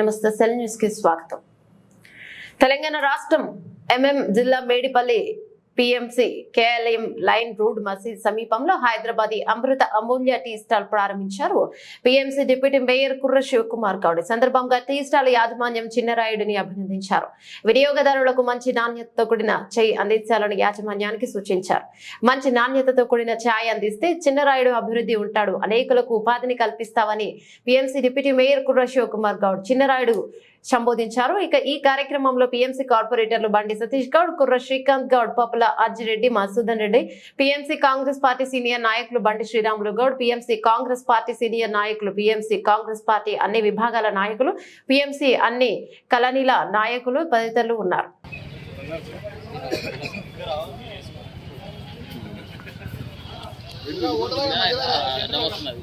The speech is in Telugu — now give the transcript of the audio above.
నమస్తే సెల్ న్యూస్కి స్వాగతం. తెలంగాణ రాష్ట్రం ఎంఎం జిల్లా Medipally PMC KLM line road మసీద్ సమీపంలో హైదరాబాద్ అమృత అమూల్య టీ స్టాల్ ప్రారంభించారు. PMC deputy mayor Kurra Shivakumar Goud. సందర్భంగా టీ స్టాల్ యాజమాన్యం చిన్నరాయుడిని అభినందించారు. వినియోగదారులకు మంచి నాణ్యతతో కూడిన చేయి అందించాలని యాజమాన్యానికి సూచించారు. మంచి నాణ్యతతో కూడిన ఛాయ్ అందిస్తే చిన్నరాయుడు అభివృద్ధి ఉంటాడు. అనేకులకు ఉపాధిని కల్పిస్తామని PMC deputy mayor Kurra Shivakumar Goud Chinnarayudu సంబోధించారు. ఇక ఈ కార్యక్రమంలో పిఎంసి కార్పొరేటర్లు బండి Satish Goud Kurra Srikanth Goud Pappula Ajjireddy Madhusudan Reddy PMC Congress party senior నాయకులు Bandi Sriramulu Goud PMC Congress party senior నాయకులు పిఎంసి కాంగ్రెస్ పార్టీ అన్ని విభాగాల నాయకులు పిఎంసి అన్ని కలనీల నాయకులు తదితరులు ఉన్నారు. వస్తున్నది